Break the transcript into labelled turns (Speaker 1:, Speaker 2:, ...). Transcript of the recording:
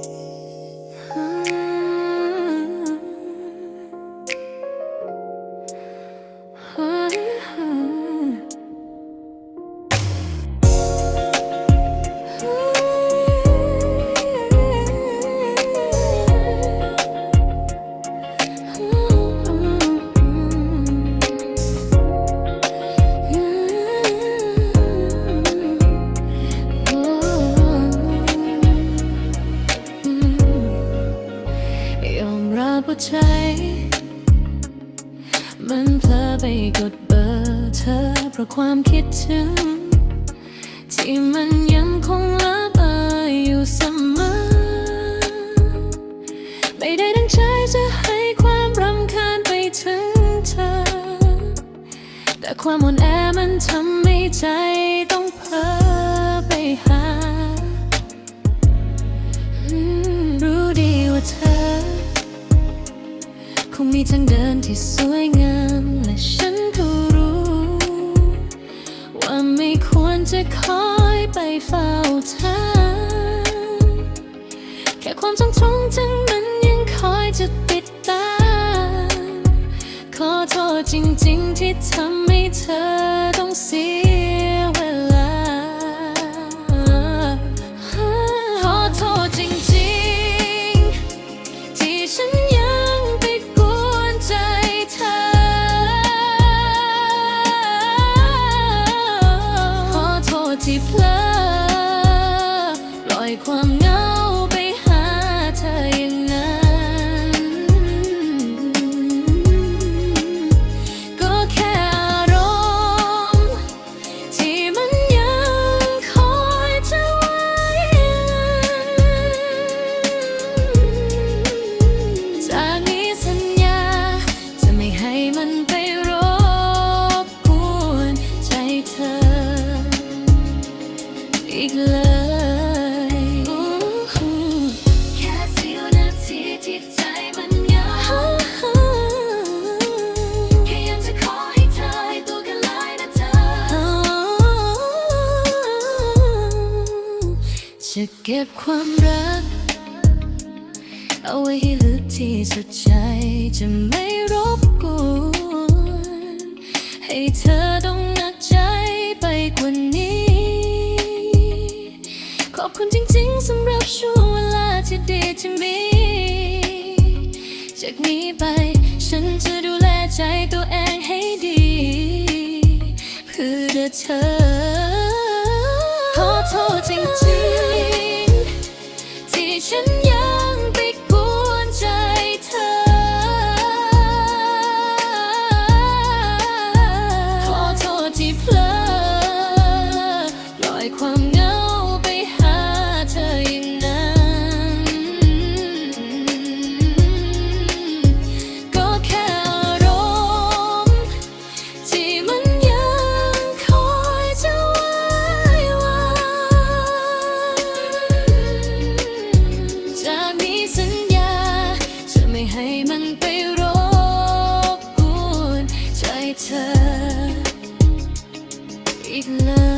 Speaker 1: ย ใจ มันเพลอไปกดเบอร์เธอ เพราะความคิดถึง ที่มันยังคงละเอ่ยอยู่เสมอ ไม่ได้ตั้งใจจะให้ความรำคาญไปถึงเธอ แต่ความอ่อนแอมันทำให้ใจต้องเพ้อไปหา รู้ดีว่าเธอ งมีทางเดินที่สวยงามและฉันก็รู้ ว่าไม่ควรจะคอยไปเฝ้าเธอแค่ความทรงจำทั้งมันยังคอยจะติดตาม ขอโทษจริงๆที่ทำให้เธอต้องเสีย จะเก็บความรัก เอาไว้ให้ลึกที่สุดใจจะไม่รบกวนให้เธอต้องหนักใจไปกว่านี้ ขอบคุณจริงๆสำหรับช่วงเวลาที่ดีที่มี จากนี้ไปฉันจะดูแลใจตัวเองให้ดี เพื่อเธอ mentioned ให้มันไปรบกวนใจเธออีกเลย